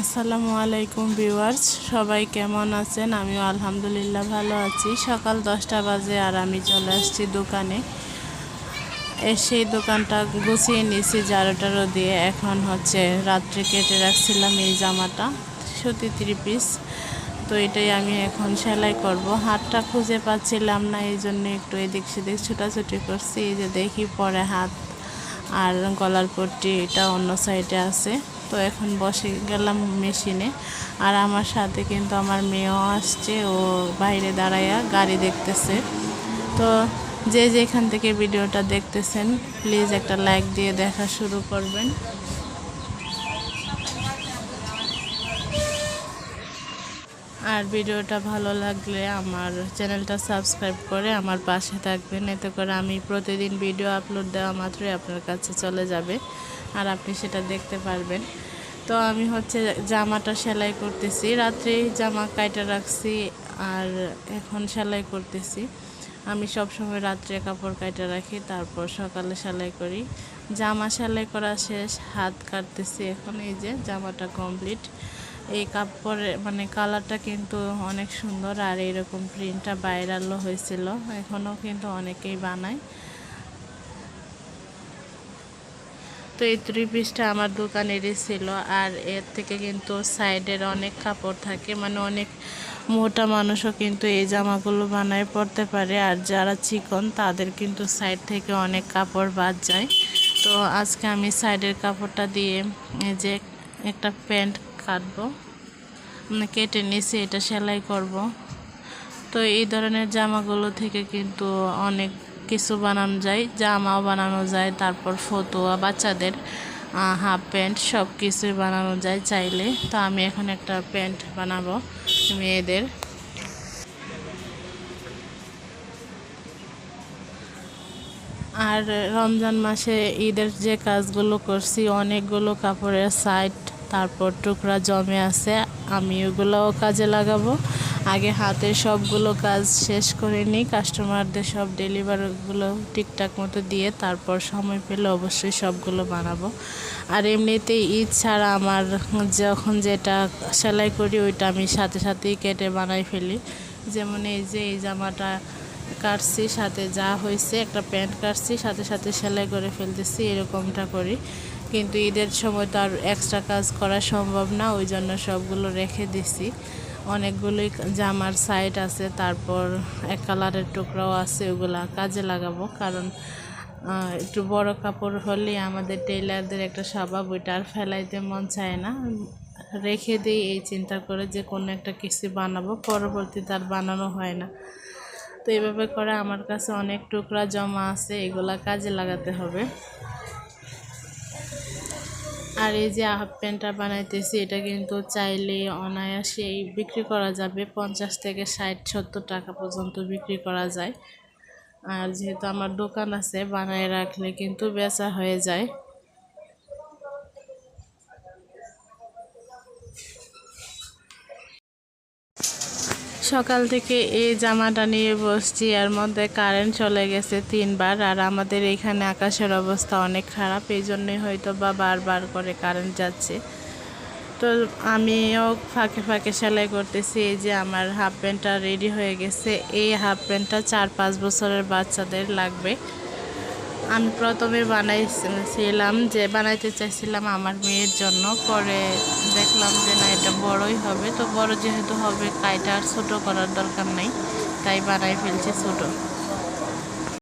আসসালামু আলাইকুম ভিউয়ার্স, সবাই কেমন আছেন? আমিও আলহামদুলিল্লাহ ভালো আছি। সকাল দশটা বাজে আর আমি চলে আসছি দোকানে। এসে দোকানটা গুছিয়ে নিয়েছি জারোটারও দিয়ে। এখন হচ্ছে রাত্রে কেটে রাখছিলাম এই জামাটা সত্যি থ্রি পিস তো এটাই আমি এখন সেলাই করব। হাতটা খুঁজে পাচ্ছিলাম না, এই জন্য একটু এদিক সেদিক ছোটাছুটি করছি। এই যে দেখি পরে হাত আর গলার পট্টি এটা অন্য সাইডে আছে। তো এখন বসে গেলাম মেশিনে। আর আমার সাথে কিন্তু আমার মেয়েও আসছে, ও বাইরে দাঁড়াইয়া গাড়ি দেখতেছে। তো যে যেখান থেকে ভিডিওটা দেখতেছেন, প্লিজ একটা লাইক দিয়ে দেখা শুরু করবেন। আর ভিডিওটা ভালো লাগলে আমার চ্যানেলটা সাবস্ক্রাইব করে আমার পাশে থাকবেন। এতে করে আমি প্রতিদিন ভিডিও আপলোড দেওয়া মাত্রই আপনার কাছে চলে যাবে আর আপনি সেটা দেখতে পারবেন। তো আমি হচ্ছে জামাটা সেলাই করতেছি। রাত্রে জামা কাইটা রাখছি আর এখন সেলাই করতেছি। আমি সব সময় রাত্রে কাপড় কাইটা রাখি, তারপর সকালে সেলাই করি। জামা সেলাই করা শেষ, হাত কাটতেছি এখন, এই যে জামাটা কমপ্লিট এই কাপড়ের মানে কালারটা কিন্তু অনেক সুন্দর আর এরকম প্রিন্টটা ভাইরালও হয়েছিল। এখনও কিন্তু অনেকেই বানায়। তো এই থ্রি পিসটা আমার দোকানেরই ছিল আর এর থেকে কিন্তু সাইডের অনেক কাপড় থাকে। মানে অনেক মোটা মানুষও কিন্তু এই জামাগুলো বানায় পড়তে পারে। আর যারা চিকন, তাদের কিন্তু সাইড থেকে অনেক কাপড় বাদ যায়। তো আজকে আমি সাইডের কাপড়টা দিয়ে যে একটা প্যান্ট কাটবো মানে কেটে নিছি, এটা সেলাই করব। তো এই ধরনের জামাগুলো থেকে কিন্তু অনেক কিছু বানানো যায়, জামাও বানানো যায়, তারপর ফতুয়া, বাচ্চাদের হাফ প্যান্ট সব কিছুই বানানো যায় চাইলে। তো আমি এখন একটা প্যান্ট বানাবো মেয়েদের। আর রমজান মাসে ঈদের যে কাজগুলো করছি, অনেকগুলো কাপড়ের সাইড তারপর টুকরা জমে আছে, আমি ওগুলোও কাজে লাগাবো। আগে হাতে সবগুলো কাজ শেষ করে নিই, কাস্টমারদের সব ডেলিভারিগুলো ঠিকঠাক মতো দিয়ে তারপর সময় পেলে অবশ্যই সবগুলো বানাবো। আর এমনিতেই ঈদ ছাড়া আমার যখন যেটা সেলাই করি, ওইটা আমি সাথে সাথেই কেটে বানাই ফেলি। যেমন এই যে এই জামাটা কাটছি, সাথে যা হয়েছে, একটা প্যান্ট কাটছি, সাথে সাথে সেলাই করে ফেলতেছি, এরকমটা করি। কিন্তু ঈদের সময় তো আর এক্সট্রা কাজ করা সম্ভব না, ওই জন্য সবগুলো রেখে দিছি। অনেকগুলোই জামার সাইড আছে, তারপর এক কালারের টুকরাও আছে, ওগুলা কাজে লাগাবো। কারণ একটু বড় কাপড় হলে আমাদের টেইলারদের একটা স্বভাব, ওইটা আর ফেলাইতে মন চায় না। রেখে দিই, এই চিন্তা করে যে কোনো একটা কিছু বানাবো, পরবর্তীতে আর বানানো হয় না। তো এইভাবে করে আমার কাছে অনেক টুকরা জমা আছে, এগুলা কাজে লাগাতে হবে। আর এই যে হাফ প্যান্টটা বানাইতেছি, এটা কিন্তু চাইলে অনায়াসে বিক্রি করা যাবে। পঞ্চাশ থেকে ষাট, সত্তর টাকা পর্যন্ত বিক্রি করা যায়। আর যেহেতু আমার দোকান আছে, বানায় রাখলে কিন্তু বেচা হয়ে যায়। সকাল থেকে এই জামাটা নিয়ে বসছি, এর মধ্যে কারেন্ট চলে গেছে তিনবার, আর আমাদের এখানে আকাশের অবস্থা অনেক খারাপ, এই জন্যই হয়তো বা বারবার করে কারেন্ট যাচ্ছে। তো আমিও ফাঁকে ফাঁকে সেলাই করতেছি, এই যে আমার হাফ প্যান্টটা রেডি হয়ে গেছে, এই হাফ প্যান্টটা চার পাঁচ বছরের বাচ্চাদের লাগবে। আমি প্রথমে বানাইছিলাম যে, বানাইতে চাইছিলাম আমার মেয়ের জন্য। পরে দেখলাম যে, না, এটা বড়ই হবে। তো বড় যেহেতু হবে কাইটা আর ছোটো করার দরকার নাই। তাই বানাই ফেলছি ছোটো।